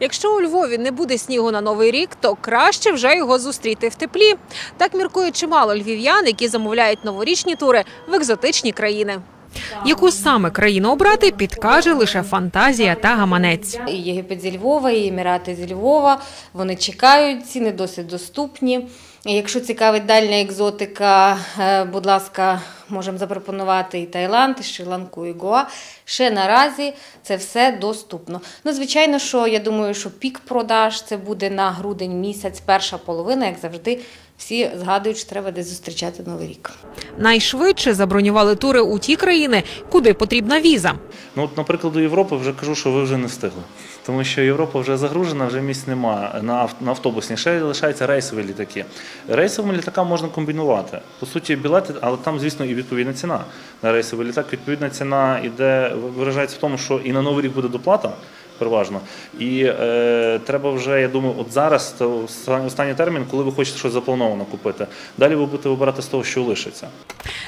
Якщо у Львові не буде снігу на новий рік, то краще вже його зустріти в теплі. Так міркує чимало львів'ян, які замовляють новорічні тури в екзотичні країни. Яку саме країну обрати, підкаже лише фантазія та гаманець. Єгипет зі Львова, і Емірати зі Львова. Вони чекають, ціни досить доступні. Якщо цікавить дальня екзотика, е, будь ласка, можемо запропонувати і Таїланд, і Шрі-Ланку, і Гоа. Ще наразі це все доступно. Ну, звичайно, що я думаю, що пік продаж це буде на грудень місяць, перша половина, як завжди. Всі згадують, що треба десь зустрічати новий рік. Найшвидше забронювали тури у ті країни, куди потрібна віза. Ну, от, наприклад, до Європи вже кажу, що ви вже не встигли. Тому що Європа вже загружена, вже місць немає на, на автобусні. Ще лишаються рейсові літаки. Рейсовими літаками можна комбінувати. По суті, білети, але там, звісно, і відповідна ціна. На рейсовий літак відповідна ціна іде, виражається в тому, що і на новий рік буде доплата. Переважно. І е, треба вже, я думаю, от зараз останній- останній термін, коли ви хочете щось заплановано купити. Далі ви будете вибирати з того, що лишиться.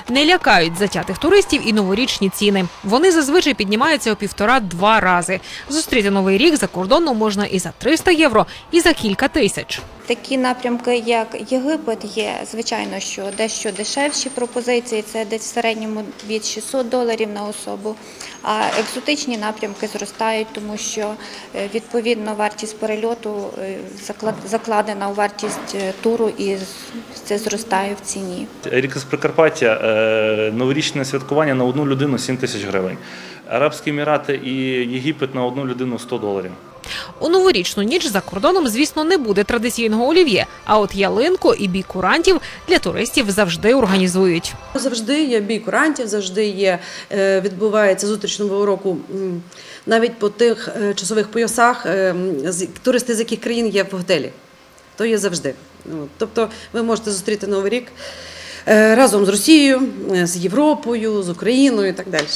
Не лякають затятих туристів і новорічні ціни. Вони зазвичай піднімаються у півтора-два рази. Зустріти новий рік за кордоном можна і за 300 євро, і за кілька тисяч. Такі напрямки, як Єгипет, є звичайно, що дещо дешевші пропозиції. Це десь в середньому від 600 доларів на особу. А екзотичні напрямки зростають, тому що е, відповідно вартість перельоту е, закладена у вартість е, туру і це зростає в ціні. Рік з Прикарпаття, новорічне святкування на одну людину 7 тисяч гривень. Арабські Емірати і Єгипет на одну людину 100 доларів. У новорічну ніч за кордоном, звісно, не буде традиційного олів'є. А от ялинку і бій курантів для туристів завжди організують. Завжди є бій курантів, завжди є, е, відбувається зустріч нового року навіть по тих е, часових поясах, е, туристи з яких країн є в готелі. То є завжди. Тобто ви можете зустріти Новий рік разом з Росією, з Європою, з Україною і так далі.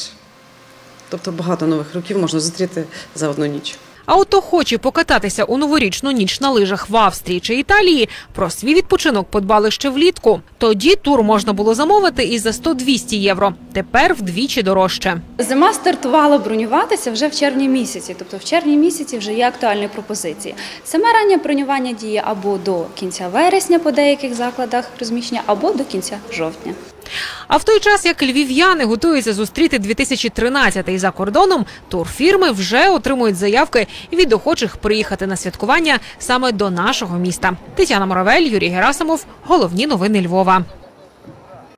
Тобто багато нових років можна зустріти за одну ніч. А от охочі покататися у новорічну ніч на лижах в Австрії чи Італії про свій відпочинок подбали ще влітку. Тоді тур можна було замовити і за 100-200 євро. Тепер вдвічі дорожче. Зима стартувала бронюватися вже в червні місяці, тобто в червні місяці вже є актуальні пропозиції. Саме раннє бронювання діє або до кінця вересня по деяких закладах розміщення, або до кінця жовтня. А в той час, як львів'яни готуються зустріти 2013 за кордоном, турфірми вже отримують заявки від охочих приїхати на святкування саме до нашого міста. Тетяна Моравель, Юрій Герасимов. Головні новини Львова.